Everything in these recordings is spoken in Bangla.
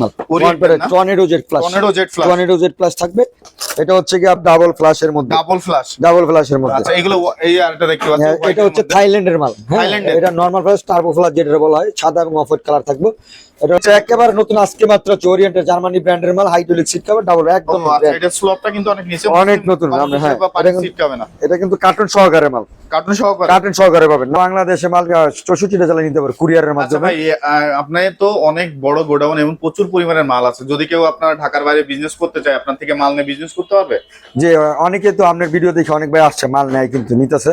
মাল। টর্নেডো। টর্নেডো প্লাস থাকবে। এটা হচ্ছে কি আপ ডাবল ফ্ল্যাশের মধ্যে। ডাবল মধ্যে। আচ্ছা এগুলো এই আরেকটা দেখতে পাচ্ছি হ্যাঁ, এটা হচ্ছে থাইল্যান্ডের মাল। থাইল্যান্ডের? এটা নর্মাল ফ্লাশ টার্বো ফ্লাশ যেটা বলা হয় সাদা এবং অফ কালার থাকবে। এটা হচ্ছে একেবারে নতুন আজকে মাত্র জার্মানি ব্র্যান্ডের মাল হাইড্রোলিক সিট কভার ডাবল একদম আচ্ছা এটা স্লপটা কিন্তু অনেক নিচে অনেক নতুন, আমরা- হ্যাঁ, বা পানি এটা কিন্তু- ছিটকাবে না? এটা কিন্তু কার্টুন সহকারে মাল। কার্টুন সহকারে? কার্টুন সহকারে পাবেন। বাংলাদেশে মাল জেলা নিতে কুরিয়ারের আচ্ছা মাধ্যমে। ভাই আপনার তো অনেক বড় গোডাউন এবং প্রচুর পরিমাণের মাল আছে। যদি কেউ আপনার ঢাকার বাইরে বিজনেস করতে চায় আপনার থেকে মাল নিয়ে বিজনেস করতে পারবে? যে অনেকে তো আপনার ভিডিও দেখে অনেক ভাই আসছে মাল নেয় কিন্তু নিতেছে।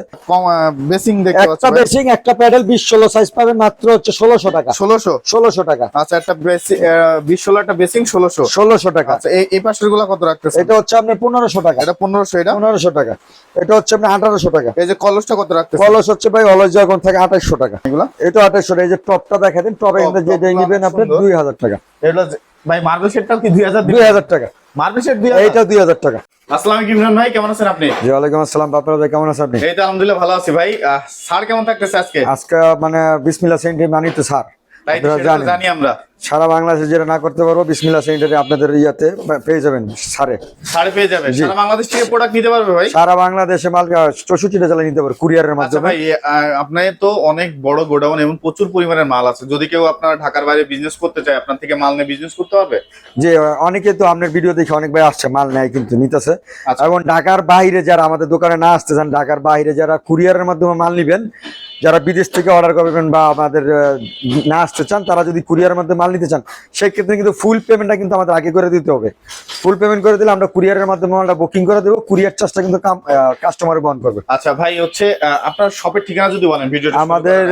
বেসিং দেখতে একটা বেসিং একটা প্যাডেল বিশ ষোলো সাইজ পাবেন মাত্র হচ্ছে ষোলোশো টাকা। ষোলোশো? ষোলোশো টাকা। আচ্ছা একটা বেসিং একটা বেসিং ষোলোশো। ষোলোশো টাকা। আচ্ছা এই পাশেরগুলা কত রাখতেছে এটা হচ্ছে আপনার পনেরোশো টাকা। এটা পনেরোশো এটা? পনেরোশো টাকা। এটা হচ্ছে আপনার আঠারোশো টাকা। এই যে কলসটা কত রাখতেছে কলস হচ্ছে ভাই অলস যখন থাকে আঠাশশো টাকা। এগুলা? এটা আঠাশশো টাকা। এই যে টপটা দেখা দিন টপে Top, যে top নিবেন। দুই হাজার টাকা। এগুলো যে- ভাই মার্বেল সেটটাও কি দুই হাজার দুই হাজার টাকা। মার্বেল সেট দুই এইটা দুই হাজার টাকা। আসসালামু আলাইকুম ইমরান ভাই কেমন আছেন আপনি? জি ওয়ালাইকুম আসসালাম। আপনারা কেমন আছেন আপনি? এই তো আলহামদুলিল্লাহ ভালো আছি ভাই। স্যার কেমন থাকতেছে আজকে? আজকে মানে বিসমিল্লা সেন্টারে মানি তো স্যার। জানি আমরা। সারা বাংলাদেশে যেটা না করতে পারব বিসমিল্লা সেন্টারে আপনাদের ইয়াতে পেয়ে যাবেন সারে। সাড়ে পেয়ে যাবে। জি। সারা বাংলাদেশ থেকে প্রোডাক্ট নিতে পারবে ভাই? সারা বাংলাদেশে মাল চৌষট্টিটা জেলা নিতে পারবে কুরিয়ারের আচ্ছা মাধ্যমে। ভাই আপনার তো অনেক বড় গোডাউন এবং প্রচুর পরিমাণের মাল আছে। যদি কেউ আপনার ঢাকার বাইরে বিজনেস করতে চায় আপনার থেকে মাল নিয়ে বিজনেস করতে পারবে? যে অনেকে তো আপনার ভিডিও দেখে অনেক ভাই আসছে মাল নেয় কিন্তু নিতেছে। আচ্ছা। এবং ঢাকার বাইরে যারা আমাদের দোকানে না আসতে চান ঢাকার বাইরে যারা কুরিয়ারের মাধ্যমে মাল নিবেন যারা বিদেশ থেকে অর্ডার করবেন বা আমাদের না আসতে চান তারা যদি কুরিয়ারের মাধ্যমে মাল নিতে চান সেক্ষেত্রে কিন্তু ফুল পেমেন্টটা কিন্তু আমাদের আগে করে দিতে হবে। ফুল পেমেন্ট করে দিলে আমরা কুরিয়ারের মাধ্যমে মালটা বুকিং করে দেবো কুরিয়ার চার্জটা কিন্তু কাস্টমার বহন করবে। আচ্ছা ভাই হচ্ছে আপনার শপের ঠিকানা যদি বলেন ভিডিও আমাদের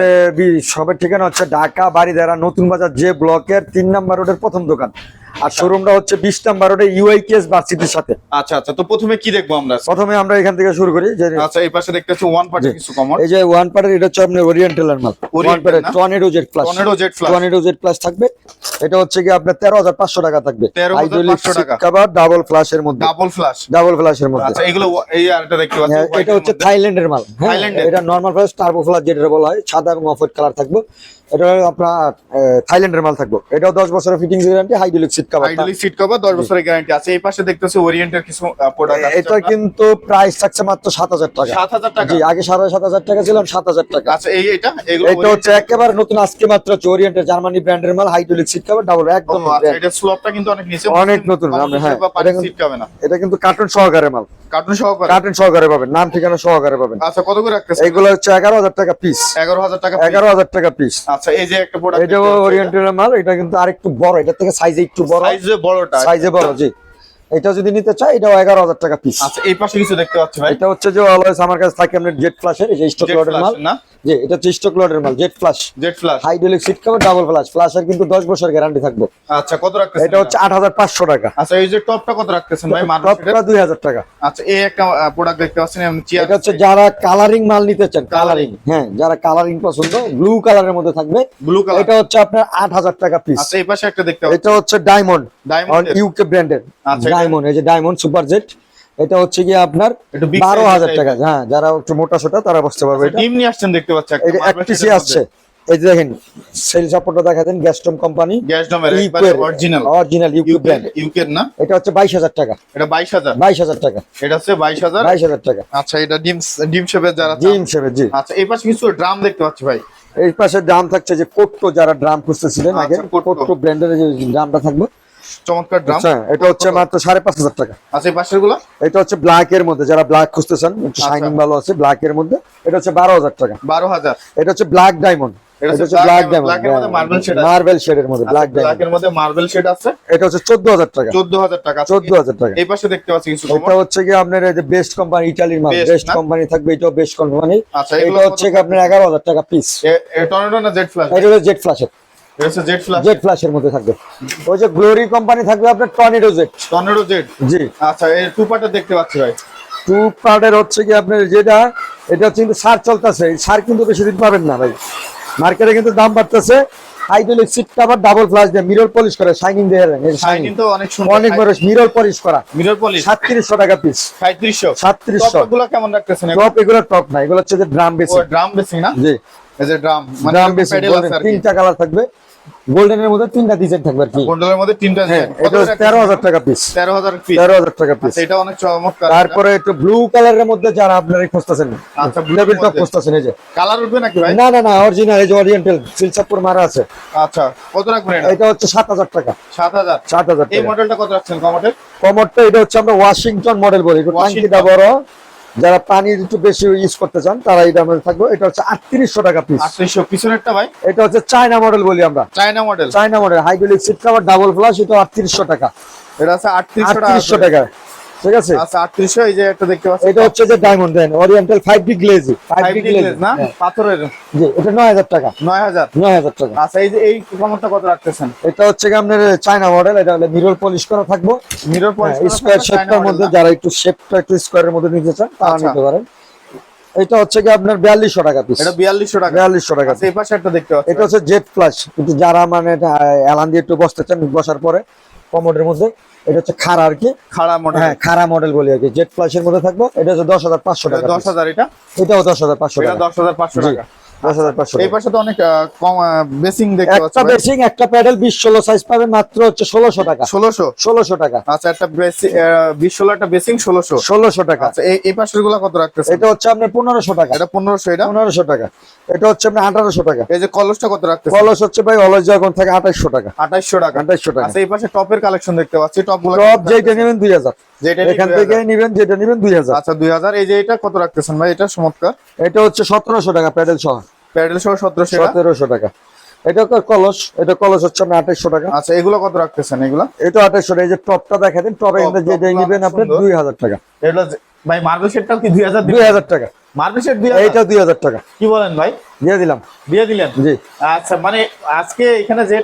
সবের ঠিকানা হচ্ছে ঢাকা বাড়িদারা নতুন বাজার যে ব্লকের তিন নাম্বার রোডের প্রথম দোকান। আর শোরুমটা হচ্ছে বিশ নাম্বার রোডে ইউআইকেএস ভার্সিটির সাথে। আচ্ছা আচ্ছা। তো প্রথমে কি দেখব আমরা? প্রথমে আমরা এখান থেকে শুরু করি যে আচ্ছা এই পাশে দেখতেছি ওয়ান পার্টি জি। কিছু কমন এই যে ওয়ান পার্টের এটা হচ্ছে আপনার ওরিয়েন্টালের মাল। ওয়ান পার্টের tornado Z plus tornado jet flush tornado Z plus থাকবে। এটা হচ্ছে কি আপনার তেরো হাজার পাঁচশো টাকা থাকবে। 13,500 টাকা। কাভার ডাবল ফ্ল্যাশের মধ্যে। ডাবল ফ্ল্যাশ ডাবল ফ্ল্যাশের মধ্যে। আচ্ছা এগুলো এই আরেকটা দেখতে পাচ্ছি হ্যাঁ, এটা হচ্ছে। থাইল্যান্ডের মাল। থাইল্যান্ডের? এটা নর্মাল ফ্লাশ টার্বো যেটা বলা হয় সাদা এবং অফ কালার থাকবে। এটা আপনার থাইল্যান্ডের মাল থাকবে। এটাও দশ বছরের ফিটিং গ্যারান্টি সিট কভার আইডলি সিট কভার 10 বছরের গ্যারান্টি আছে। এই পাশে দেখতেছি ওরিয়েন্টের কিছু প্রোডাক্ট আছে এটা কিন্তু প্রাইস থাকছে মাত্র সাত হাজার টাকা। 7000 টাকা? জি আগে সাড়ে সাত হাজার টাকা ছিলাম সাত হাজার টাকা। আচ্ছা এই এটা? এগুলো এটা হচ্ছে একেবারে নতুন আজকে মাত্র ওরিয়েন্টের জার্মানি ব্র্যান্ডের মাল হাইড্রোলিক সিট কভার ডাবল একদম আচ্ছা। এটা স্লপটা কিন্তু অনেক নিচে। অনেক নতুন, হ্যাঁ, এটা কিন্তু কার্টুন সহকারে মাল। কার্টুন সহকারে? কার্টুন সহকারে পাবেন নাম ঠিকানা সহকারে পাবেন। আচ্ছা কত করে রাখতেছে এগুলো হচ্ছে এগারো হাজার টাকা পিস 11000 টাকা এগারো হাজার টাকা পিস আচ্ছা এই যে একটা প্রোডাক্ট এটা ওরিয়েন্টাল মাল এটা কিন্তু আরেকটু বড় এটা থেকে সাইজে একটু বড়। সাইজে বড়টা সাইজে বড় জি। এটা যদি নিতে চাই এটাও এগারো হাজার টাকা পিস আচ্ছা এই পাশে কিছু দেখতে পাচ্ছি ভাই। এটা হচ্ছে যে অলওয়েজ আমার কাছে থাকে আপনার জেট ফ্লাশের এই যে স্টক লটের মাল। না? জি এটা হচ্ছে স্টক লটের মাল jet flush jet flash hydraulic seat cover double flush ফ্লাশের কিন্তু দশ বছর গ্যারান্টি থাকবে। আচ্ছা কত রাখতেছেন এটা হচ্ছে আট হাজার পাঁচশো টাকা। আচ্ছা এই যে টপটা কত রাখতেছেন ভাই মার্কেটের টপটা দুই হাজার টাকা। আচ্ছা এই একটা প্রোডাক্ট দেখতে পাচ্ছেন এটা হচ্ছে যারা কালারিং মাল নিতে চান কালারিং হ্যাঁ যারা কালারিং পছন্দ ব্লু কালারের মধ্যে থাকবে। ব্লু কালার এটা হচ্ছে আপনার আট হাজার টাকা পিস আচ্ছা এই পাশে একটা দেখতে পাচ্ছি। এটা হচ্ছে ডায়মন্ড এর? ইউকে ব্র্যান্ডের আচ্ছা, ডায়মন্ড এই যে ডায়মন্ড সুপার জেট এটা হচ্ছে গিয়ে আপনার বারো হাজার টাকা। হ্যাঁ যারা একটু মোটা সোটা তারা বসতে পারবে এটা। ডিম নিয়ে আসছেন দেখতে পাচ্ছি একটা এটা এক আসছে। এই যে দেখেন সেল সাপোর্টটা দেখাতেন গ্যাস্টম কোম্পানি গ্যাস ডমের একবারে অরিজিনাল অরিজিনাল ইউকে ব্র্যান্ড ইউকের না? এটা হচ্ছে বাইশ হাজার টাকা। এটা 22000 বাইশ হাজার টাকা। এটা হচ্ছে 22000 বাইশ হাজার টাকা। আচ্ছা এটা ডিম ডিম শেপের যারা চান। হিসেবে জি। আচ্ছা এই পাশে কিছু ড্রাম দেখতে পাচ্ছি ভাই। এই পাশে দাম থাকছে যে কোট্টো যারা ড্রাম খুঁজতেছিলেন আগে আচ্ছা, কোট্টো। কোট্টো ব্র্যান্ডের যে ড্রামটা থাকবে চমৎকার ড্রাম আচ্ছা এটা হচ্ছে মাত্র সাড়ে পাঁচ হাজার টাকা আচ্ছা এই পাশেরগুলো এটা হচ্ছে ব্ল্যাক এর মধ্যে যারা ব্ল্যাক খুঁজতেছেন একটু আচ্ছা। শাইনিং ভালো আছে ব্ল্যাক এর মধ্যে এটা হচ্ছে বারো হাজার টাকা 12000 এটা হচ্ছে ব্ল্যাক ডায়মন্ড এটা হচ্ছে ব্ল্যাক ডায়মন্ড marble shade আছে। মার্বেল শেডের মধ্যে ব্ল্যাক ব্ল্যাক ডায়মন্ড এর মধ্যে মার্বেল শেড আছে এটা হচ্ছে চোদ্দ হাজার টাকা 14000 টাকা আছে। চোদ্দ হাজার টাকা এই পাশে দেখতে পাচ্ছি কিছু এটা হচ্ছে কি আপনার এই যে বেস্ট কোম্পানি মাল বেস্ট কোম্পানি থাকবে এটাও বেস্ট কোম্পানি আচ্ছা এটা হচ্ছে কি আপনার হাজার টাকা পিস টর্নেডো না জেট ফ্ল্যাশ এটা হচ্ছে জেট ফ্ল্যাশের এটা হচ্ছে জেট ফ্ল্যাশ জেট ফ্ল্যাশের মধ্যে থাকবে। ওই যে গ্লোরি কোম্পানি থাকবে আপনার টর্নেডো জেট টর্নেডো জেট জি। আচ্ছা এই টু পার্টটা দেখতে পাচ্ছি ভাই। টু পার্টের হচ্ছে কি আপনার যেটা এটা হচ্ছে কিন্তু সার চলতেছে। সার কিন্তু বেশি দিন পাবেন না ভাই। মার্কেটে কিন্তু দাম বাড়তেছে। Hydraulic seat cover double flush দিয়ে। মিরর পলিশ করে শাইনিং দিয়ে শাইনিং শাইনিং তো অনেক সুন্দর। অনেক বড় মিরর পলিশ করা। মিরর পলিশ সাতত্রিশশো টাকা পিস 3700 সাতত্রিশশো। গুলো কেমন রাখতেছেন? টপ এগুলো টপ না। এগুলো হচ্ছে যে ড্রাম ড্রাম বেসিং না? জি। এই যে ড্রাম মানে প্যাডেল আছে তিনটা কালার থাকবে। গোল্ডেনের মধ্যে তিনটা ডিজাইন থাকবে আর কি। বন্ডলের মধ্যে তিনটা হ্যাঁ এটা টাকা পিস পিস পিস আচ্ছা এটা অনেক চমৎকার। তারপরে একটু ব্লু কালারের মধ্যে যারা আপনারা খুঁজতেছেন আচ্ছা, blue টপ খুঁজতেছেন এই যে। কালার উঠবে নাকি ভাই? না না না অরিজিনাল এই যে ওরিয়েন্টাল সিলচাপুর মারা আছে। আচ্ছা কত রাখবেন এটা? এটা হচ্ছে টাকা। এই মডেলটা কত রাখছেন কমোডের এটা আমরা ওয়াশিংটন মডেল বলি। টাঙ্কিটা বড়। যারা পানি একটু বেশি ইউজ করতে চান তারা এটা আমাদের থাকবে। এটা হচ্ছে আটত্রিশশো টাকা পিস আটত্রিশশো একটা ভাই? এটা হচ্ছে চায়না মডেল বলি আমরা। China model China model hydraulic seat cover double flush এটা আটত্রিশশো টাকা। এটা আছে আটত্রিশশো টাকা। ঠিক আছে? আচ্ছা আটত্রিশশো এই যে একটা দেখতে পাচ্ছি। এটা হচ্ছে যে diamond then oriental glazy glaze না? পাথরের। জি এটা নয় হাজার টাকা। নয় হাজার। নয় হাজার টাকা। আচ্ছা এই যে এই কমরটা কত রাখতেছেন? এটা হচ্ছে কি আপনার চায়না মডেল এটা হলে মিরর পলিশ করা থাকব। মিরর পলিশ স্কোয়ার শেপটার মধ্যে যারা একটু শেপটা একটু স্কোয়ারের মধ্যে নিতে চান তারা আচ্ছা। নিতে পারেন। এটা হচ্ছে কি আপনার বিয়াল্লিশশো টাকা পিস এটা বিয়াল্লিশশো টাকা। বিয়াল্লিশশো টাকা আচ্ছা এই পাশে একটা দেখতে পাচ্ছি। এটা হচ্ছে জেট প্লাস কিন্তু যারা মানে এলান দিয়ে একটু বসতে চান বসার পরে কমোডের মধ্যে এটা হচ্ছে খাড়া আর কি। খাড়া মডেল হ্যাঁ খাড়া মডেল বলি আর কি। জেট প্লাস এর মধ্যে থাকব এটা হচ্ছে দশ হাজার পাঁচশো টাকা দশ হাজার এটা? এটাও দশ হাজার পাঁচশো এটা টাকা। দশ হাজার পাঁচশো টাকা। দশ হাজার পাঁচশো এই পাশে তো অনেক কম বেসিং দেখতে পাচ্ছি একটা বেসিং একটা প্যাডেল বিশ ষোলো সাইজ পাবেন মাত্র হচ্ছে ষোলোশো টাকা। ষোলোশো? ষোলোশো টাকা। আচ্ছা একটা বেসিং একটা বেসিং টাকা। আচ্ছা এই এই পাশেরগুলা কত রাখতেছে এটা হচ্ছে আপনার পনেরোশো টাকা। এটা পনেরোশো এটা? পনেরোশো টাকা। এটা হচ্ছে আপনার আঠারোশো টাকা। এই যে কলসটা কত রাখতেছে কলস হচ্ছে ভাই অলস যখন থাকে আঠাইশশো টাকা। টাকা। টাকা। আচ্ছা এই পাশে টপের কালেকশন দেখতে পাচ্ছি। টপগুলো টপ যেটা নেবেন দুই হাজার। যেটা এখান থেকে নিবেন যেটা নিবেন দুই হাজার। আচ্ছা দুই হাজার। এই যে এটা কত রাখতেছেন ভাই? এটা চমৎকার। এটা হচ্ছে সতেরোশো টাকা প্যাডেল সহ। প্যাডেল সহ সতেরোশো সতেরোশো টাকা। এটা কলস এটা কলস হচ্ছে আপনার আঠাইশশো টাকা। আচ্ছা এগুলো কত রাখতেছেন এগুলো? এটা আঠাইশশো টাকা এই যে টপটা দেখা দিন টপে যেটা নিবেন আপনার দুই হাজার টাকা। ভাই মার্বেল সেটটাও কি দুই হাজার দুই হাজার টাকা। মার্বেল সেট দুই হাজার? এইটা দুই হাজার টাকা। কি বলেন ভাই? দিয়ে দিলাম। দিয়ে দিলেন? জি। আচ্ছা মানে আজকে এখানে যে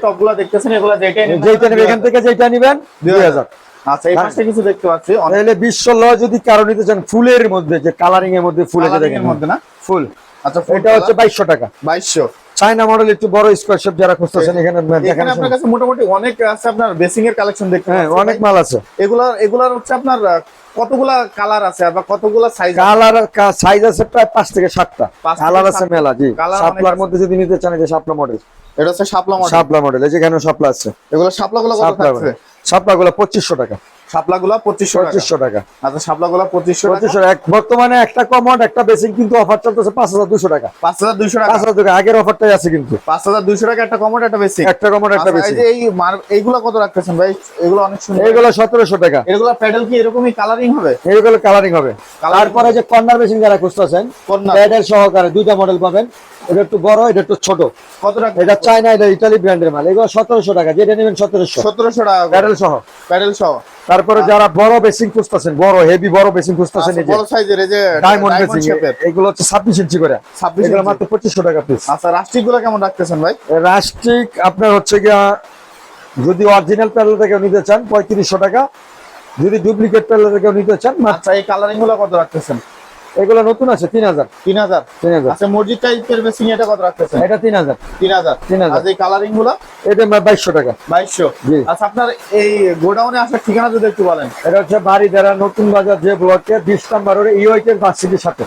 দেখতেছেন এগুলো যেটা যেটা নেবেন এখান থেকে যেটা নিবেন দুই হাজার। আচ্ছা এই পাশে কিছু দেখতে পাচ্ছি। তাহলে বিশ্ব ল যদি কারও নিতে চান ফুলের মধ্যে যে কালারিং এর মধ্যে ফুল দেখেন। মধ্যে না? ফুল। আচ্ছা এটা হচ্ছে বাইশশো টাকা। বাইশশো। চায়না মডেল একটু বড় স্কোয়ার শেপ যারা খুঁজতেছেন এখানে এখানে আপনার কাছে মোটামুটি অনেক আছে আপনার বেসিং এর কালেকশন দেখতে হ্যাঁ অনেক মাল আছে। এগুলার হচ্ছে আপনার কতগুলা কালার আছে বা কতগুলা সাইজ কালার সাইজ আছে প্রায় পাঁচ থেকে সাতটা। পাঁচ থেকে কালার আছে মেলা জি। অনেক মধ্যে যদি নিতে চান যে শাপলা মডেল এটা হচ্ছে শাপলা মডেল শাপলা মডেল এই যে এখানে শাপলা আছে। এগুলো শাপলা গুলো কত থাকছে? শাপলা গুলো পঁচিশশো টাকা। শাপলা গুলা পঁচিশশো পঁচিশশো টাকা। আচ্ছা শাপলা পঁচিশশো পঁচিশশো এক বর্তমানে একটা কমোড একটা বেসিক কিন্তু অফার চলতেছে পাঁচ হাজার দুশো টাকা। পাঁচ হাজার দুইশো টাকা। পাঁচ হাজার টাকা। আগের অফারটাই আছে কিন্তু। পাঁচ হাজার দুইশো টাকা একটা একটা বেসিক একটা একটা আচ্ছা, বেসিক এই মার- কত রাখতেছেন ভাই? এগুলো অনেক সুন্দর। এইগুলো সতেরোশো টাকা। এগুলো প্যাডেল কি এরকমই কালারিং হবে? এইগুলো কালারিং হবে। তারপরে যে কর্নার বেসিং যারা খুঁজতেছেন। প্যাডেল সহকারে দুইটা মডেল পাবেন। এটা একটু বড় এটা একটু ছোট। কত টাকা? এটা চায়না এটা ইতালি ব্র্যান্ডের মাল। এগুলো সতেরোশো টাকা যেটা নেবেন সতেরোশো। সতেরোশো টাকা প্যাডেল সহ। প্যাডেল সহ। তারপরে যারা বড় বেসিং খুঁজতেছেন বড় হেভি বড় বেসিং খুঁজতেছেন আচ্ছা, এই যে বড় সাইজের এই যে ডায়মন্ড বেসিং এগুলো হচ্ছে ছাব্বিশ ইঞ্চি করে। 26 এগুলো মাত্র পঁচিশশো টাকা পিস আচ্ছা রাস্টিকগুলো কেমন রাখতেছেন ভাই? রাষ্ট্রিক আপনার হচ্ছে গিয়া যদি অরিজিনাল প্যাডেল থেকে নিতে চান পঁয়ত্রিশশো টাকা। যদি ডুপ্লিকেট প্যাডেল থেকে নিতে চান মাত্র আচ্ছা এই কালারিংগুলো কত রাখতেছেন? এগুলো নতুন আছে তিন হাজার। তিন হাজার। তিন হাজার। আচ্ছা মসজিদ টাইপের মেশিন এটা কত রাখতেছে এটা তিন হাজার। তিন হাজার। তিন হাজার। এই কালারিংগুলো? এটা বাইশশো টাকা। বাইশশো। আচ্ছা আপনার এই গোডাউনে আসার ঠিকানা যদি একটু বলেন। এটা হচ্ছে বাড়ি দ্বারা নতুন বাজার যে ব্লকে বিশ নাম্বার ইউআইটের বাসিটির সাথে।